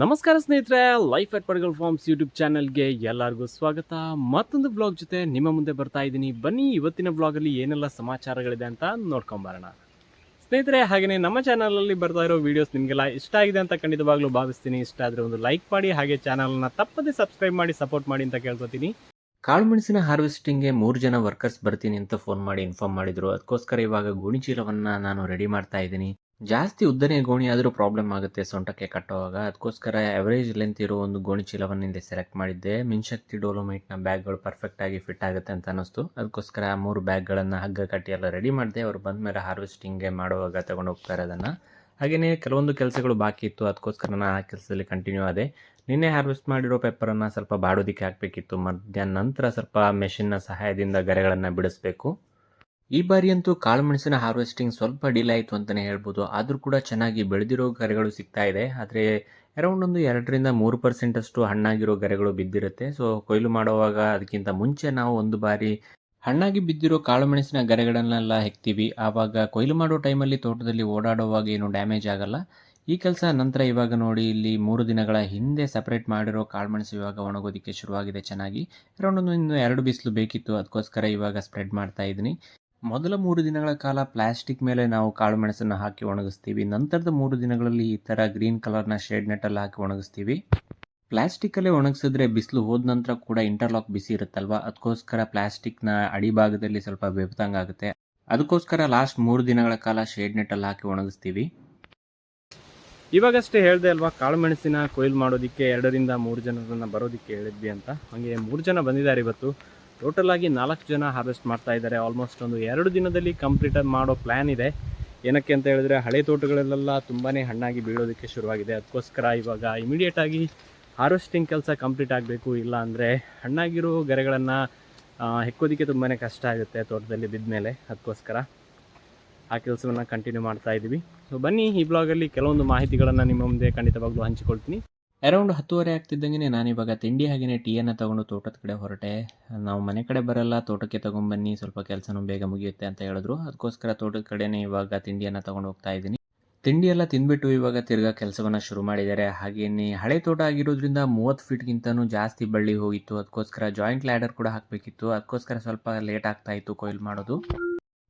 ನಮಸ್ಕಾರ ಸ್ನೇಹಿತರೆ life at Padgal farms YouTube ಚಾನಲ್ಗೆ ಎಲ್ಲರಿಗೂ ಸ್ವಾಗತ. ಮತ್ತೊಂದು ಬ್ಲಾಗ್ ಜೊತೆ ನಿಮ್ಮ ಮುಂದೆ ಬರ್ತಾ ಇದ್ದೀನಿ. ಬನ್ನಿ, ಇವತ್ತಿನ ಬ್ಲಾಗಲ್ಲಿ ಏನೆಲ್ಲ ಸಮಾಚಾರಗಳಿದೆ ಅಂತ ನೋಡ್ಕೊಂಬರೋಣ ಸ್ನೇಹಿತರೆ ಹಾಗೆಯೇ ನಮ್ಮ ಚಾನಲಲ್ಲಿ ಬರ್ತಾ ಇರೋ ವೀಡಿಯೋಸ್ ನಿಮಗೆಲ್ಲ ಇಷ್ಟ ಆಗಿದೆ ಅಂತ ಖಂಡಿತವಾಗ್ಲೂ ಭಾವಿಸ್ತೀನಿ. ಇಷ್ಟ ಆದರೆ ಒಂದು ಲೈಕ್ ಮಾಡಿ, ಹಾಗೆ ಚಾನಲ್ನ ತಪ್ಪದೇ ಸಬ್ಸ್ಕ್ರೈಬ್ ಮಾಡಿ ಸಪೋರ್ಟ್ ಮಾಡಿ ಅಂತ ಕೇಳ್ಕೊತೀನಿ. ಕಾಳುಮೆಣಸಿನ ಹಾರ್ವೆಸ್ಟಿಂಗ್ಗೆ ಮೂರು ಜನ ವರ್ಕರ್ಸ್ ಬರ್ತೀನಿ ಅಂತ ಫೋನ್ ಮಾಡಿ ಇನ್ಫಾರ್ಮ್ ಮಾಡಿದ್ರು. ಅದಕ್ಕೋಸ್ಕರ ಇವಾಗ ಗೋಣಿಚೀಲವನ್ನ ನಾನು ರೆಡಿ ಮಾಡ್ತಾ ಇದ್ದೀನಿ. ಜಾಸ್ತಿ ಉದ್ದನೆಯ ಗೋಣಿ ಆದರೂ ಪ್ರಾಬ್ಲಮ್ ಆಗುತ್ತೆ ಸೊಂಟಕ್ಕೆ ಕಟ್ಟುವಾಗ. ಅದಕ್ಕೋಸ್ಕರ ಎವರೇಜ್ ಲೆಂತ್ ಇರೋ ಒಂದು ಗೋಣಿ ಚೀಲವನ್ನು ಇಲ್ಲಿ ಸೆಲೆಕ್ಟ್ ಮಾಡಿದ್ದೆ. ಮಿನ್ಶಕ್ತಿ ಡೋಲೋಮೈಟ್ನ ಬ್ಯಾಗ್ಗಳು ಪರ್ಫೆಕ್ಟ್ ಆಗಿ ಫಿಟ್ ಆಗುತ್ತೆ ಅಂತ ಅನ್ನಿಸ್ತು. ಅದಕ್ಕೋಸ್ಕರ ಆ ಮೂರು ಬ್ಯಾಗ್ಗಳನ್ನು ಹಗ್ಗ ಕಟ್ಟಿ ಎಲ್ಲ ರೆಡಿ ಮಾಡಿದೆ. ಅವರು ಬಂದ ಮೇಲೆ ಹಾರ್ವೆಸ್ಟಿಂಗ್ಗೆ ಮಾಡುವಾಗ ತಗೊಂಡು ಹೋಗ್ತಾರೆ ಅದನ್ನು ಹಾಗೆಯೇ ಕೆಲವೊಂದು ಕೆಲಸಗಳು ಬಾಕಿ ಇತ್ತು. ಅದಕ್ಕೋಸ್ಕರ ನಾನು ಆ ಕೆಲಸದಲ್ಲಿ ಕಂಟಿನ್ಯೂ ಆದೆ. ನಿನ್ನೆ ಹಾರ್ವೆಸ್ಟ್ ಮಾಡಿರೋ ಪೇಪರನ್ನು ಸ್ವಲ್ಪ ಬಾಡೋದಿಕ್ಕೆ ಹಾಕಬೇಕಿತ್ತು. ಮಧ್ಯಾಹ್ನ ನಂತರ ಸ್ವಲ್ಪ ಮೆಷಿನ್ನ ಸಹಾಯದಿಂದ ಗರೆಗಳನ್ನು ಬಿಡಿಸ್ಬೇಕು. ಈ ಬಾರಿಯಂತೂ ಕಾಳುಮೆಣಸಿನ ಹಾರ್ವೆಸ್ಟಿಂಗ್ ಸ್ವಲ್ಪ ಡಿಲೇ ಆಯಿತು ಅಂತಲೇ ಹೇಳ್ಬೋದು. ಆದರೂ ಕೂಡ ಚೆನ್ನಾಗಿ ಬೆಳೆದಿರೋ ಗರೆಗಳು ಸಿಗ್ತಾ ಇದೆ. ಆದರೆ ಅರೌಂಡ್ ಒಂದು ಎರಡರಿಂದ ಮೂರು ಪರ್ಸೆಂಟಷ್ಟು ಹಣ್ಣಾಗಿರೋ ಗರೆಗಳು ಬಿದ್ದಿರುತ್ತೆ. ಸೊ ಕೊಯ್ಲು ಮಾಡುವಾಗ ಅದಕ್ಕಿಂತ ಮುಂಚೆ ನಾವು ಒಂದು ಬಾರಿ ಹಣ್ಣಾಗಿ ಬಿದ್ದಿರೋ ಕಾಳುಮೆಣಸಿನ ಗರೆಗಳನ್ನೆಲ್ಲ ಹೆಕ್ತೀವಿ. ಆವಾಗ ಕೊಯ್ಲು ಮಾಡೋ ಟೈಮಲ್ಲಿ ತೋಟದಲ್ಲಿ ಓಡಾಡುವಾಗ ಏನು ಡ್ಯಾಮೇಜ್ ಆಗಲ್ಲ. ಈ ಕೆಲಸ ನಂತರ ಇವಾಗ ನೋಡಿ ಇಲ್ಲಿ ಮೂರು ದಿನಗಳ ಹಿಂದೆ ಸಪ್ರೇಟ್ ಮಾಡಿರೋ ಕಾಳುಮೆಣಸು ಇವಾಗ ಒಣಗೋದಕ್ಕೆ ಶುರುವಾಗಿದೆ ಚೆನ್ನಾಗಿ. ಅರೌಂಡ್ ಒಂದು ಇನ್ನು ಎರಡು ಬಿಸಿಲು ಬೇಕಿತ್ತು. ಅದಕ್ಕೋಸ್ಕರ ಇವಾಗ ಸ್ಪ್ರೆಡ್ ಮಾಡ್ತಾ ಇದ್ದೀನಿ. ಮೊದಲ ಮೂರು ದಿನಗಳ ಕಾಲ ಪ್ಲಾಸ್ಟಿಕ್ ಮೇಲೆ ನಾವು ಕಾಳು ಮೆಣಸನ್ನು ಹಾಕಿ ಒಣಗಿಸ್ತೀವಿ. ನಂತರದ ಮೂರು ದಿನಗಳಲ್ಲಿ ಈ ಥರ ಗ್ರೀನ್ ಕಲರ್ನ ಶೇಡ್ ನೆಟ್ಟಲ್ಲಿ ಹಾಕಿ ಒಣಗಿಸ್ತೀವಿ. ಪ್ಲಾಸ್ಟಿಕ್ಕಲ್ಲೇ ಒಣಗಿಸಿದ್ರೆ ಬಿಸಿಲು ಹೋದ ನಂತರ ಕೂಡ ಇಂಟರ್ಲಾಕ್ ಬಿಸಿ ಇರುತ್ತಲ್ವ? ಅದಕ್ಕೋಸ್ಕರ ಪ್ಲಾಸ್ಟಿಕ್ನ ಅಡಿಭಾಗದಲ್ಲಿ ಸ್ವಲ್ಪ ಬೆಬ್ತಂಗೆ ಆಗುತ್ತೆ. ಅದಕ್ಕೋಸ್ಕರ ಲಾಸ್ಟ್ ಮೂರು ದಿನಗಳ ಕಾಲ ಶೇಡ್ ನೆಟ್ಟಲ್ಲಿ ಹಾಕಿ ಒಣಗಿಸ್ತೀವಿ. ಇವಾಗಷ್ಟೇ ಹೇಳಿದೆ ಅಲ್ವಾ, ಕಾಳು ಮೆಣಸಿನ ಕೊಯ್ಲು ಮಾಡೋದಕ್ಕೆ ಎರಡರಿಂದ ಮೂರು ಜನರನ್ನು ಬರೋದಕ್ಕೆ ಹೇಳಿದ್ವಿ ಅಂತ. ಹಾಗೆ ಮೂರು ಜನ ಬಂದಿದ್ದಾರೆ ಇವತ್ತು. ಟೋಟಲ್ ಆಗಿ ನಾಲ್ಕು ಜನ ಹಾರ್ವೆಸ್ಟ್ ಮಾಡ್ತಾ ಇದ್ದಾರೆ. ಆಲ್ಮೋಸ್ಟ್ ಒಂದು ಎರಡು ದಿನದಲ್ಲಿ ಕಂಪ್ಲೀಟ್ ಮಾಡೋ ಪ್ಲ್ಯಾನ್ ಇದೆ. ಏನಕ್ಕೆ ಅಂತ ಹೇಳಿದ್ರೆ ಹಳೆ ತೋಟಗಳಲ್ಲೆಲ್ಲ ತುಂಬಾ ಹಣ್ಣಾಗಿ ಬೀಳೋದಕ್ಕೆ ಶುರುವಾಗಿದೆ. ಅದಕ್ಕೋಸ್ಕರ ಇವಾಗ ಇಮಿಡಿಯೇಟ್ ಆಗಿ ಹಾರ್ವೆಸ್ಟಿಂಗ್ ಕೆಲಸ ಕಂಪ್ಲೀಟ್ ಆಗಬೇಕು. ಇಲ್ಲ ಅಂದರೆ ಹಣ್ಣಾಗಿರೋ ಗರೆಗಳನ್ನು ಹೆಕ್ಕೋದಕ್ಕೆ ತುಂಬಾ ಕಷ್ಟ ಆಗುತ್ತೆ ತೋಟದಲ್ಲಿ ಬಿದ್ದ ಮೇಲೆ ಅದಕ್ಕೋಸ್ಕರ ಆ ಕೆಲಸವನ್ನು ಕಂಟಿನ್ಯೂ ಮಾಡ್ತಾ ಇದ್ದೀವಿ ಸೊ ಬನ್ನಿ ಈ ಬ್ಲಾಗಲ್ಲಿ ಕೆಲವೊಂದು ಮಾಹಿತಿಗಳನ್ನು ನಿಮ್ಮ ಮುಂದೆ ಖಂಡಿತವಾಗ್ಲೂ ಹಂಚಿಕೊಳ್ತೀನಿ. ಅರೌಂಡ್ ಹತ್ತುವರೆ ಆಗ್ತಿದ್ದಂಗೆ ನಾನು ಇವಾಗ ತಿಂಡಿ ಹಾಗೆಯೇ ಟೀಯನ್ನು ತೊಗೊಂಡು ತೋಟದ ಕಡೆ ಹೊರಟೆ. ನಾವು ಮನೆ ಕಡೆ ಬರಲ್ಲ, ತೋಟಕ್ಕೆ ತೊಗೊಂಬನ್ನಿ ಸ್ವಲ್ಪ ಕೆಲಸನೂ ಬೇಗ ಮುಗಿಯುತ್ತೆ ಅಂತ ಹೇಳಿದ್ರು. ಅದಕ್ಕೋಸ್ಕರ ತೋಟದ ಕಡೆನೇ ಇವಾಗ ತಿಂಡಿಯನ್ನು ತೊಗೊಂಡು ಹೋಗ್ತಾ ಇದ್ದೀನಿ. ತಿಂಡಿಯೆಲ್ಲ ತಿಂದ್ಬಿಟ್ಟು ಇವಾಗ ತಿರ್ಗಾ ಕೆಲಸವನ್ನು ಶುರು ಮಾಡಿದ್ದಾರೆ. ಹಾಗೆಯೇ ಹಳೆ ತೋಟ ಆಗಿರೋದ್ರಿಂದ ಮೂವತ್ತು ಫೀಟ್ಗಿಂತನೂ ಜಾಸ್ತಿ ಬಳ್ಳಿ ಹೋಗಿತ್ತು. ಅದಕ್ಕೋಸ್ಕರ ಜಾಯಿಂಟ್ ಲ್ಯಾಡರ್ ಕೂಡ ಹಾಕಬೇಕಿತ್ತು. ಅದಕ್ಕೋಸ್ಕರ ಸ್ವಲ್ಪ ಲೇಟ್ ಆಗ್ತಾ ಇತ್ತು ಕೊಯ್ಲು ಮಾಡೋದು.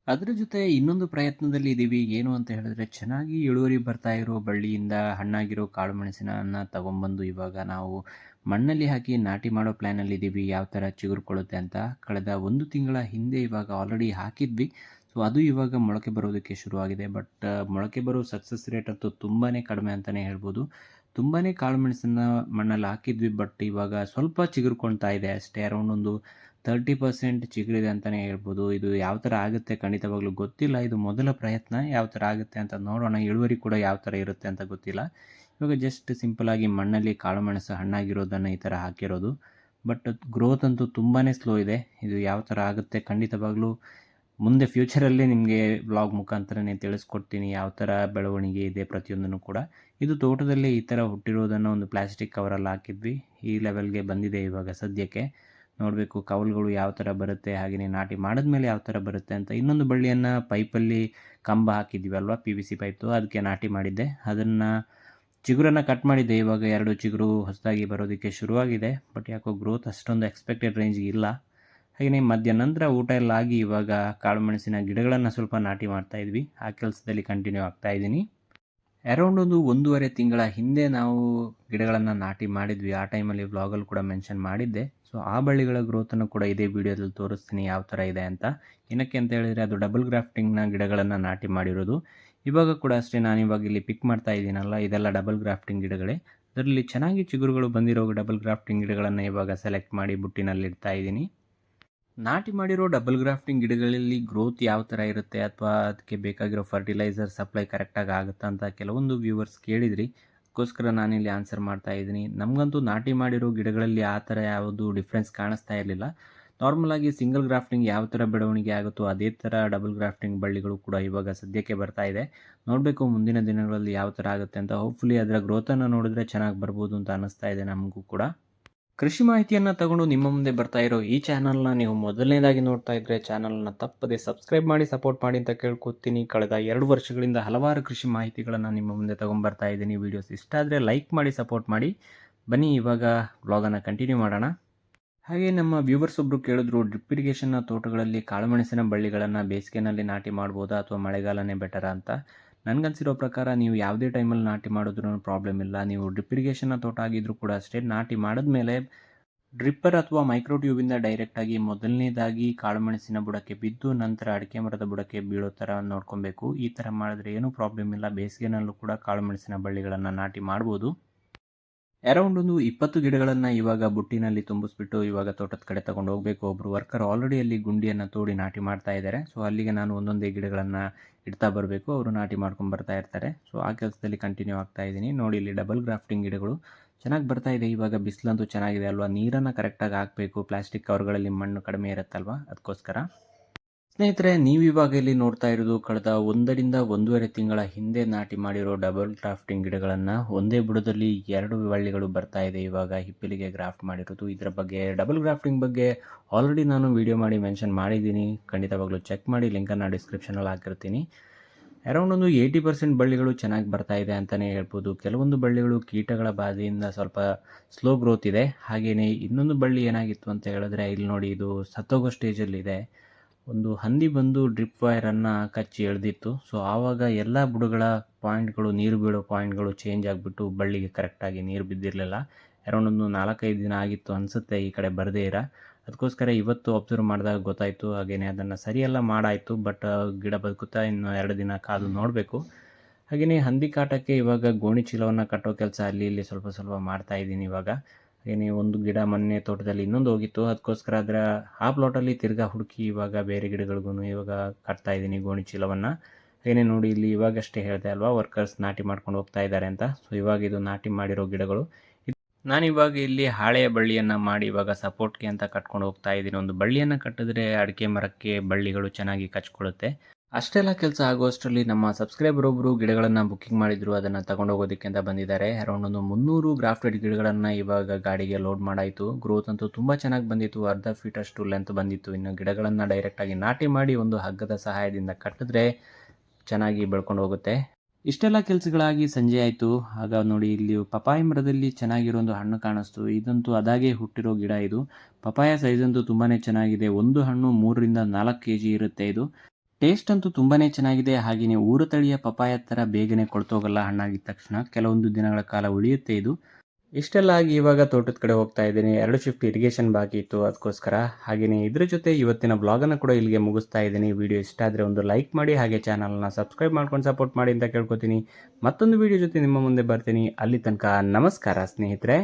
ಅದರ ಜೊತೆ ಇನ್ನೊಂದು ಪ್ರಯತ್ನದಲ್ಲಿ ಇದ್ದೀವಿ ಏನು ಅಂತ ಹೇಳಿದ್ರೆ, ಚೆನ್ನಾಗಿ ಇಳುವರಿ ಬರ್ತಾ ಇರೋ ಬಳ್ಳಿಯಿಂದ ಹಣ್ಣಾಗಿರೋ ಕಾಳು ಮೆಣಸಿನನ್ನು ತಗೊಂಬಂದು ಇವಾಗ ನಾವು ಮಣ್ಣಲ್ಲಿ ಹಾಕಿ ನಾಟಿ ಮಾಡೋ ಪ್ಲ್ಯಾನಲ್ಲಿ ಇದ್ದೀವಿ ಯಾವ ಥರ ಚಿಗುರುಕೊಳ್ಳುತ್ತೆ ಅಂತ ಕಳೆದ ಒಂದು ತಿಂಗಳ ಹಿಂದೆ ಇವಾಗ ಆಲ್ರೆಡಿ ಹಾಕಿದ್ವಿ. ಸೊ, ಅದು ಇವಾಗ ಮೊಳಕೆ ಬರೋದಕ್ಕೆ ಶುರುವಾಗಿದೆ. ಬಟ್, ಮೊಳಕೆ ಬರೋ ಸಕ್ಸಸ್ ರೇಟ್ ಅಂತೂ ತುಂಬಾ ಕಡಿಮೆ ಅಂತಲೇ ಹೇಳ್ಬೋದು. ತುಂಬಾ ಕಾಳು ಮೆಣಸನ್ನು ಮಣ್ಣಲ್ಲಿ ಹಾಕಿದ್ವಿ. ಬಟ್, ಇವಾಗ ಸ್ವಲ್ಪ ಚಿಗುರುಕೊಳ್ತಾ ಇದೆ. ಅಷ್ಟೇ, ಅರೌಂಡ್ ಒಂದು ತರ್ಟಿ ಪರ್ಸೆಂಟ್ ಚಿಗುರಿದೆ ಅಂತಲೇ ಹೇಳ್ಬೋದು. ಇದು ಯಾವ ಥರ ಆಗುತ್ತೆ ಖಂಡಿತವಾಗ್ಲೂ ಗೊತ್ತಿಲ್ಲ. ಇದು ಮೊದಲ ಪ್ರಯತ್ನ. ಯಾವ ಥರ ಆಗುತ್ತೆ ಅಂತ ನೋಡೋಣ. ಇಳುವರಿ ಕೂಡ ಯಾವ ಥರ ಇರುತ್ತೆ ಅಂತ ಗೊತ್ತಿಲ್ಲ. ಇವಾಗ ಜಸ್ಟ್ ಸಿಂಪಲಾಗಿ ಮಣ್ಣಲ್ಲಿ ಕಾಳುಮೆಣಸು ಹಣ್ಣಾಗಿರೋದನ್ನು ಈ ಥರ ಹಾಕಿರೋದು. ಬಟ್ ಗ್ರೋತ್ ಅಂತೂ ತುಂಬಾ ಸ್ಲೋ ಇದೆ. ಇದು ಯಾವ ಥರ ಆಗುತ್ತೆ ಖಂಡಿತವಾಗ್ಲೂ ಮುಂದೆ ಫ್ಯೂಚರಲ್ಲಿ ನಿಮಗೆ ಬ್ಲಾಗ್ ಮುಖಾಂತರನೇ ತಿಳಿಸ್ಕೊಡ್ತೀನಿ. ಯಾವ ಥರ ಬೆಳವಣಿಗೆ ಇದೆ ಪ್ರತಿಯೊಂದನ್ನು ಕೂಡ. ಇದು ತೋಟದಲ್ಲಿ ಈ ಥರ ಹುಟ್ಟಿರೋದನ್ನು ಒಂದು ಪ್ಲಾಸ್ಟಿಕ್ ಕವರಲ್ಲಿ ಹಾಕಿದ್ವಿ. ಈ ಲೆವೆಲ್ಗೆ ಬಂದಿದೆ ಇವಾಗ ಸದ್ಯಕ್ಕೆ. ನೋಡಬೇಕು ಕವಲುಗಳು ಯಾವ ಥರ ಬರುತ್ತೆ ಹಾಗೆಯೇ ನಾಟಿ ಮಾಡಿದ ಮೇಲೆ ಯಾವ ಥರ ಬರುತ್ತೆ ಅಂತ. ಇನ್ನೊಂದು ಬಳ್ಳಿಯನ್ನು ಪೈಪಲ್ಲಿ ಕಂಬ ಹಾಕಿದ್ವಿ ಅಲ್ವಾ ಪಿ ವಿ ಸಿ ಪೈಪು ಅದಕ್ಕೆ ನಾಟಿ ಮಾಡಿದ್ದೆ. ಅದನ್ನು ಚಿಗುರನ್ನು ಕಟ್ ಮಾಡಿದ್ದೆ. ಇವಾಗ ಎರಡು ಚಿಗುರು ಹೊಸದಾಗಿ ಬರೋದಕ್ಕೆ ಶುರುವಾಗಿದೆ. ಬಟ್ ಯಾಕೋ ಗ್ರೋತ್ ಅಷ್ಟೊಂದು ಎಕ್ಸ್ಪೆಕ್ಟೆಡ್ ರೇಂಜ್ಗೆ ಇಲ್ಲ. ಹಾಗೆಯೇ ಮಧ್ಯ ನಂತರ ಊಟ ಎಲ್ಲ ಆಗಿ ಇವಾಗ ಕಾಳುಮೆಣಸಿನ ಗಿಡಗಳನ್ನು ಸ್ವಲ್ಪ ನಾಟಿ ಮಾಡ್ತಾ ಇದ್ವಿ. ಆ ಕೆಲಸದಲ್ಲಿ ಕಂಟಿನ್ಯೂ ಆಗ್ತಾ ಅರೌಂಡ್ ಒಂದು ಒಂದೂವರೆ ತಿಂಗಳ ಹಿಂದೆ ನಾವು ಗಿಡಗಳನ್ನು ನಾಟಿ ಮಾಡಿದ್ವಿ. ಆ ಟೈಮಲ್ಲಿ ವ್ಲಾಗಲ್ಲಿ ಕೂಡ ಮೆನ್ಷನ್ ಮಾಡಿದ್ದೆ. ಸೊ, ಆ ಬಳ್ಳಿಗಳ ಗ್ರೋತನ್ನು ಕೂಡ ಇದೇ ವಿಡಿಯೋದಲ್ಲಿ ತೋರಿಸ್ತೀನಿ ಯಾವ ಥರ ಇದೆ ಅಂತ. ಏನಕ್ಕೆ ಅಂತ ಹೇಳಿದರೆ ಅದು ಡಬಲ್ ಗ್ರಾಫ್ಟಿಂಗ್ನ ಗಿಡಗಳನ್ನು ನಾಟಿ ಮಾಡಿರೋದು. ಇವಾಗ ಕೂಡ ಅಷ್ಟೇ ನಾನು ಇವಾಗ ಇಲ್ಲಿ ಪಿಕ್ ಮಾಡ್ತಾ ಇದ್ದೀನಲ್ಲ, ಇದೆಲ್ಲ ಡಬಲ್ ಗ್ರಾಫ್ಟಿಂಗ್ ಗಿಡಗಳೇ. ಅದರಲ್ಲಿ ಚೆನ್ನಾಗಿ ಚಿಗುರುಗಳು ಬಂದಿರೋ ಡಬಲ್ ಗ್ರಾಫ್ಟಿಂಗ್ ಗಿಡಗಳನ್ನು ಇವಾಗ ಸೆಲೆಕ್ಟ್ ಮಾಡಿ ಬುಟ್ಟಿನಲ್ಲಿ ಇಡ್ತಾ ಇದ್ದೀನಿ. ನಾಟಿ ಮಾಡಿರೋ ಡಬಲ್ ಗ್ರಾಫ್ಟಿಂಗ್ ಗಿಡಗಳಲ್ಲಿ ಗ್ರೋತ್ ಯಾವ ಥರ ಇರುತ್ತೆ ಅಥವಾ ಅದಕ್ಕೆ ಬೇಕಾಗಿರೋ ಫರ್ಟಿಲೈಸರ್ ಸಪ್ಲೈ ಕರೆಕ್ಟಾಗಿ ಆಗುತ್ತಾ ಅಂತ ಕೆಲವೊಂದು ವ್ಯೂವರ್ಸ್ ಕೇಳಿದ್ರಿ. ಅದಕ್ಕೋಸ್ಕರ ನಾನಿಲ್ಲಿ ಆನ್ಸರ್ ಮಾಡ್ತಾ ಇದ್ದೀನಿ. ನಮಗಂತೂ ನಾಟಿ ಮಾಡಿರೋ ಗಿಡಗಳಲ್ಲಿ ಆ ಥರ ಯಾವುದು ಡಿಫ್ರೆನ್ಸ್ ಕಾಣಿಸ್ತಾ ಇರಲಿಲ್ಲ. ನಾರ್ಮಲಾಗಿ ಸಿಂಗಲ್ ಗ್ರಾಫ್ಟಿಂಗ್ ಯಾವ ಥರ ಬೆಳವಣಿಗೆ ಆಗುತ್ತೋ ಅದೇ ಥರ ಡಬಲ್ ಗ್ರಾಫ್ಟಿಂಗ್ ಬಳ್ಳಿಗಳು ಕೂಡ ಇವಾಗ ಸದ್ಯಕ್ಕೆ ಬರ್ತಾ ಇದೆ. ನೋಡಬೇಕು ಮುಂದಿನ ದಿನಗಳಲ್ಲಿ ಯಾವ ಥರ ಆಗುತ್ತೆ ಅಂತ. ಹೋಪ್ಫುಲಿ ಅದರ ಗ್ರೋತನ್ನು ನೋಡಿದ್ರೆ ಚೆನ್ನಾಗಿ ಬರ್ಬೋದು ಅಂತ ಅನ್ನಿಸ್ತಾ ಇದೆ ನಮಗೂ ಕೂಡ. ಕೃಷಿ ಮಾಹಿತಿಯನ್ನು ತಗೊಂಡು ನಿಮ್ಮ ಮುಂದೆ ಬರ್ತಾ ಇರೋ ಈ ಚಾನಲ್ನ ನೀವು ಮೊದಲನೇದಾಗಿ ನೋಡ್ತಾ ಇದ್ರೆ ಚಾನಲ್ನ ತಪ್ಪದೆ ಸಬ್ಸ್ಕ್ರೈಬ್ ಮಾಡಿ ಸಪೋರ್ಟ್ ಮಾಡಿ ಅಂತ ಕೇಳ್ಕೊತೀನಿ. ಕಳೆದ ಎರಡು ವರ್ಷಗಳಿಂದ ಹಲವಾರು ಕೃಷಿ ಮಾಹಿತಿಗಳನ್ನು ನಿಮ್ಮ ಮುಂದೆ ತಗೊಂಡ್ಬರ್ತಾ ಇದ್ದೀನಿ. ವಿಡಿಯೋಸ್ ಇಷ್ಟ ಆದರೆ ಲೈಕ್ ಮಾಡಿ ಸಪೋರ್ಟ್ ಮಾಡಿ. ಬನ್ನಿ, ಇವಾಗ ಬ್ಲಾಗನ್ನು ಕಂಟಿನ್ಯೂ ಮಾಡೋಣ. ಹಾಗೆ ನಮ್ಮ ವ್ಯೂವರ್ಸ್ ಒಬ್ಬರು ಕೇಳಿದ್ರು ಡ್ರಿಪ್ ಇರಿಗೇಷನ್ನ ತೋಟಗಳಲ್ಲಿ ಕಾಳುಮೆಣಸಿನ ಬಳ್ಳಿಗಳನ್ನು ಬೇಸಿಗೆನಲ್ಲಿ ನಾಟಿ ಮಾಡ್ಬೋದಾ ಅಥವಾ ಮಳೆಗಾಲನೇ ಬೆಟರಾ ಅಂತ? ನನಗನ್ಸಿರೋ ಪ್ರಕಾರ ನೀವು ಯಾವುದೇ ಟೈಮಲ್ಲಿ ನಾಟಿ ಮಾಡಿದ್ರೂ ಪ್ರಾಬ್ಲಮ್ ಇಲ್ಲ. ನೀವು ಡ್ರಿಪ್ ಇರಿಗೇಷನ್ನ ತೋಟ ಕೂಡ ಅಷ್ಟೇ, ನಾಟಿ ಮಾಡಿದ್ಮೇಲೆ ಡ್ರಿಪ್ಪರ್ ಅಥವಾ ಮೈಕ್ರೋ ಟ್ಯೂಬಿಂದ ಡೈರೆಕ್ಟಾಗಿ ಮೊದಲನೇದಾಗಿ ಕಾಳುಮೆಣಸಿನ ಬುಡಕ್ಕೆ ಬಿದ್ದು ನಂತರ ಅಡಿಕೆ ಮರದ ಬುಡಕ್ಕೆ ಬೀಳೋ ಥರ ನೋಡ್ಕೊಬೇಕು. ಈ ಥರ ಮಾಡಿದ್ರೆ ಏನೂ ಪ್ರಾಬ್ಲಮ್ ಇಲ್ಲ. ಬೇಸಿಗೆನಲ್ಲೂ ಕೂಡ ಕಾಳುಮೆಣಸಿನ ಬಳ್ಳಿಗಳನ್ನು ನಾಟಿ ಮಾಡ್ಬೋದು. ಅರೌಂಡ್ ಒಂದು ಇಪ್ಪತ್ತು ಗಿಡಗಳನ್ನು ಇವಾಗ ಬುಟ್ಟಿನಲ್ಲಿ ತುಂಬಿಸ್ಬಿಟ್ಟು ಇವಾಗ ತೋಟದ ಕಡೆ ತಗೊಂಡು ಹೋಗಬೇಕು. ಒಬ್ಬರು ವರ್ಕರ್ ಆಲ್ರೆಡಿ ಅಲ್ಲಿ ಗುಂಡಿಯನ್ನು ತೋಡಿ ನಾಟಿ ಮಾಡ್ತಾ ಇದ್ದಾರೆ ಸೊ ಅಲ್ಲಿಗೆ ನಾನು ಒಂದೊಂದೇ ಗಿಡಗಳನ್ನು ಇಡ್ತಾ ಬರಬೇಕು. ಅವರು ನಾಟಿ ಮಾಡ್ಕೊಂಡು ಬರ್ತಾ ಇರ್ತಾರೆ. ಸೊ ಆ ಕೆಲಸದಲ್ಲಿ ಕಂಟಿನ್ಯೂ ಆಗ್ತಾ ಇದ್ದೀನಿ. ನೋಡಿ, ಇಲ್ಲಿ ಡಬಲ್ ಗ್ರಾಫ್ಟಿಂಗ್ ಗಿಡಗಳು ಚೆನ್ನಾಗಿ ಬರ್ತಾ ಇದೆ. ಇವಾಗ ಬಿಸಿಲಂತೂ ಚೆನ್ನಾಗಿದೆ ಅಲ್ವಾ? ನೀರನ್ನು ಕರೆಕ್ಟಾಗಿ ಹಾಕಬೇಕು. ಪ್ಲಾಸ್ಟಿಕ್ ಕವರ್ಗಳಲ್ಲಿ ಮಣ್ಣು ಕಡಿಮೆ ಇರುತ್ತಲ್ವಾ? ಅದಕ್ಕೋಸ್ಕರ. ಸ್ನೇಹಿತರೆ ನೀವಿವಾಗ ಇಲ್ಲಿ ನೋಡ್ತಾ ಇರೋದು ಕಳೆದ ಒಂದರಿಂದ ಒಂದೂವರೆ ತಿಂಗಳ ಹಿಂದೆ ನಾಟಿ ಮಾಡಿರೋ ಡಬಲ್ ಗ್ರಾಫ್ಟಿಂಗ್ ಗಿಡಗಳನ್ನು ಒಂದೇ ಬುಡದಲ್ಲಿ ಎರಡು ಬಳ್ಳಿಗಳು ಬರ್ತಾ ಇದೆ. ಇವಾಗ ಹಿಪ್ಪಿಲಿಗೆ ಗ್ರಾಫ್ಟ್ ಮಾಡಿರೋದು. ಇದರ ಬಗ್ಗೆ, ಡಬಲ್ ಗ್ರಾಫ್ಟಿಂಗ್ ಬಗ್ಗೆ ಆಲ್ರೆಡಿ ನಾನು ವಿಡಿಯೋ ಮಾಡಿ ಮೆನ್ಷನ್ ಮಾಡಿದ್ದೀನಿ. ಖಂಡಿತವಾಗ್ಲೂ ಚೆಕ್ ಮಾಡಿ ಲಿಂಕನ್ನು ಡಿಸ್ಕ್ರಿಪ್ಷನಲ್ಲಿ ಹಾಕಿರ್ತೀನಿ. ಅರೌಂಡ್ ಒಂದು ಏಯ್ಟಿ ಪರ್ಸೆಂಟ್ ಬಳ್ಳಿಗಳು ಚೆನ್ನಾಗಿ ಬರ್ತಾ ಇದೆ ಅಂತಲೇ ಹೇಳ್ಬೋದು. ಕೆಲವೊಂದು ಬಳ್ಳಿಗಳು ಕೀಟಗಳ ಬಾಧೆಯಿಂದ ಸ್ವಲ್ಪ ಸ್ಲೋ ಗ್ರೋತ್ ಇದೆ. ಹಾಗೆಯೇ ಇನ್ನೊಂದು ಬಳ್ಳಿ ಏನಾಗಿತ್ತು ಅಂತ ಹೇಳಿದ್ರೆ, ಇಲ್ಲಿ ನೋಡಿ ಇದು ಸತ್ತೋಗೋ ಸ್ಟೇಜಲ್ಲಿದೆ ಒಂದು ಹಂದಿ ಬಂದು ಡ್ರಿಪ್ ವೈರನ್ನು ಕಚ್ಚಿ ಎಳೆದಿತ್ತು. ಸೊ ಆವಾಗ ಎಲ್ಲ ಬುಡಗಳ ಪಾಯಿಂಟ್ಗಳು ನೀರು ಬೀಳೋ ಪಾಯಿಂಟ್ಗಳು ಚೇಂಜ್ ಆಗಿಬಿಟ್ಟು ಬಳ್ಳಿಗೆ ಕರೆಕ್ಟಾಗಿ ನೀರು ಬಿದ್ದಿರಲಿಲ್ಲ. ಅರೌಂಡ್ ಒಂದು ನಾಲ್ಕೈದು ದಿನ ಆಗಿತ್ತು ಅನಿಸುತ್ತೆ ಈ ಕಡೆ ಬರದೇ ಇರ. ಅದಕ್ಕೋಸ್ಕರ ಇವತ್ತು ಅಬ್ಸರ್ವ್ ಮಾಡಿದಾಗ ಗೊತ್ತಾಯಿತು ಹಾಗೆಯೇ ಅದನ್ನು ಸರಿಯೆಲ್ಲ ಮಾಡಾಯಿತು ಬಟ್ ಗಿಡ ಬದುಕುತ್ತಾ ಇನ್ನು ಎರಡು ದಿನ ಕಾದು ನೋಡಬೇಕು. ಹಾಗೆಯೇ ಹಂದಿ ಕಾಟಕ್ಕೆ ಇವಾಗ ಗೋಣಿ ಚೀಲವನ್ನು ಕಟ್ಟೋ ಕೆಲಸ ಅಲ್ಲಿ ಇಲ್ಲಿ ಸ್ವಲ್ಪ ಸ್ವಲ್ಪ ಮಾಡ್ತಾ ಇದ್ದೀನಿ ಇವಾಗ. ಹಾಗೆಯೇ ಒಂದು ಗಿಡ ಮೊನ್ನೆ ತೋಟದಲ್ಲಿ ಇನ್ನೊಂದು ಹೋಗಿತ್ತು. ಅದಕ್ಕೋಸ್ಕರ ಅದರ ಆ ಪ್ಲಾಟಲ್ಲಿ ತಿರ್ಗಾ ಹುಡುಕಿ ಇವಾಗ ಬೇರೆ ಗಿಡಗಳಿಗೂ ಇವಾಗ ಕಟ್ತಾ ಇದ್ದೀನಿ ಗೋಣಿ ಚೀಲವನ್ನು. ಏನೇ ನೋಡಿ ಇಲ್ಲಿ ಇವಾಗಷ್ಟೇ ಹೇಳಿದೆ ಅಲ್ವಾ ವರ್ಕರ್ಸ್ ನಾಟಿ ಮಾಡ್ಕೊಂಡು ಹೋಗ್ತಾ ಇದ್ದಾರೆ ಅಂತ. ಸೊ ಇವಾಗ ಇದು ನಾಟಿ ಮಾಡಿರೋ ಗಿಡಗಳು. ನಾನಿವಾಗ ಇಲ್ಲಿ ಹಾಳೆಯ ಬಳ್ಳಿಯನ್ನು ಮಾಡಿ ಇವಾಗ ಸಪೋರ್ಟ್ಗೆ ಅಂತ ಕಟ್ಕೊಂಡು ಹೋಗ್ತಾ ಇದ್ದೀನಿ. ಒಂದು ಬಳ್ಳಿಯನ್ನು ಕಟ್ಟಿದ್ರೆ ಅಡಿಕೆ ಮರಕ್ಕೆ ಬಳ್ಳಿಗಳು ಚೆನ್ನಾಗಿ ಕಚ್ಕೊಳ್ಳುತ್ತೆ. ಅಷ್ಟೆಲ್ಲ ಕೆಲಸ ಆಗುವಷ್ಟರಲ್ಲಿ ನಮ್ಮ ಸಬ್ಸ್ಕ್ರೈಬರ್ ಒಬ್ಬರು ಗಿಡಗಳನ್ನು ಬುಕ್ಕಿಂಗ್ ಮಾಡಿದ್ರು, ಅದನ್ನು ತಗೊಂಡು ಹೋಗೋದಕ್ಕೆ ಅಂತ ಬಂದಿದ್ದಾರೆ. ಅರೌಂಡ್ ಒಂದು ಮುನ್ನೂರು ಗ್ರಾಫ್ಟೆಡ್ ಗಿಡಗಳನ್ನು ಇವಾಗ ಗಾಡಿಗೆ ಲೋಡ್ ಮಾಡಾಯಿತು. ಗ್ರೋತ್ ಅಂತೂ ತುಂಬ ಚೆನ್ನಾಗಿ ಬಂದಿತ್ತು. ಅರ್ಧ ಫೀಟ್ ಅಷ್ಟು ಲೆಂತ್ ಬಂದಿತ್ತು. ಇನ್ನು ಗಿಡಗಳನ್ನು ಡೈರೆಕ್ಟಾಗಿ ನಾಟಿ ಮಾಡಿ ಒಂದು ಹಗ್ಗದ ಸಹಾಯದಿಂದ ಕಟ್ಟಿದ್ರೆ ಚೆನ್ನಾಗಿ ಬೆಳ್ಕೊಂಡು ಹೋಗುತ್ತೆ. ಇಷ್ಟೆಲ್ಲ ಕೆಲಸಗಳಾಗಿ ಸಂಜೆ ಆಯಿತು. ಆಗ ನೋಡಿ, ಇಲ್ಲಿ ಪಪಾಯ ಮರದಲ್ಲಿ ಚೆನ್ನಾಗಿರೋ ಒಂದು ಹಣ್ಣು ಕಾಣಿಸ್ತು. ಇದಂತೂ ಅದಾಗೆ ಹುಟ್ಟಿರೋ ಗಿಡ ಇದು. ಪಪಾಯ ಸೈಜ್ ಅಂತೂ ತುಂಬಾ ಚೆನ್ನಾಗಿದೆ. ಒಂದು ಹಣ್ಣು ಮೂರರಿಂದ ನಾಲ್ಕು ಕೆ ಜಿ ಇರುತ್ತೆ ಇದು. ಟೇಸ್ಟ್ ಅಂತೂ ತುಂಬಾ ಚೆನ್ನಾಗಿದೆ. ಹಾಗೆಯೇ ಊರು ತಳಿಯ ಪಪಾಯ ಥರ ಬೇಗನೆ ಕೊಳ್ತೋಗಲ್ಲ ಹಣ್ಣಾಗಿದ್ದ ತಕ್ಷಣ ಕೆಲವೊಂದು ದಿನಗಳ ಕಾಲ ಉಳಿಯುತ್ತೆ ಇದು. ಇಷ್ಟೆಲ್ಲ ಆಗಿ ಇವಾಗ ತೋಟದ ಕಡೆ ಹೋಗ್ತಾ ಇದ್ದೀನಿ. ಎರಡು ಶಿಫ್ಟ್ ಇರಿಗೇಷನ್ ಬಾಕಿ ಇತ್ತು ಅದಕ್ಕೋಸ್ಕರ ಹಾಗೆಯೇ ಇದ್ರ ಜೊತೆ ಇವತ್ತಿನ ಬ್ಲಾಗನ್ನು ಕೂಡ ಇಲ್ಲಿಗೆ ಮುಗಿಸ್ತಾ ಇದ್ದೀನಿ. ವಿಡಿಯೋ ಇಷ್ಟ ಆದರೆ ಒಂದು ಲೈಕ್ ಮಾಡಿ, ಹಾಗೆ ಚಾನಲ್ನ ಸಬ್ಸ್ಕ್ರೈಬ್ ಮಾಡ್ಕೊಂಡು ಸಪೋರ್ಟ್ ಮಾಡಿ ಅಂತ ಕೇಳ್ಕೊತೀನಿ. ಮತ್ತೊಂದು ವಿಡಿಯೋ ಜೊತೆ ನಿಮ್ಮ ಮುಂದೆ ಬರ್ತೀನಿ. ಅಲ್ಲಿ ತನಕ ನಮಸ್ಕಾರ ಸ್ನೇಹಿತರೆ.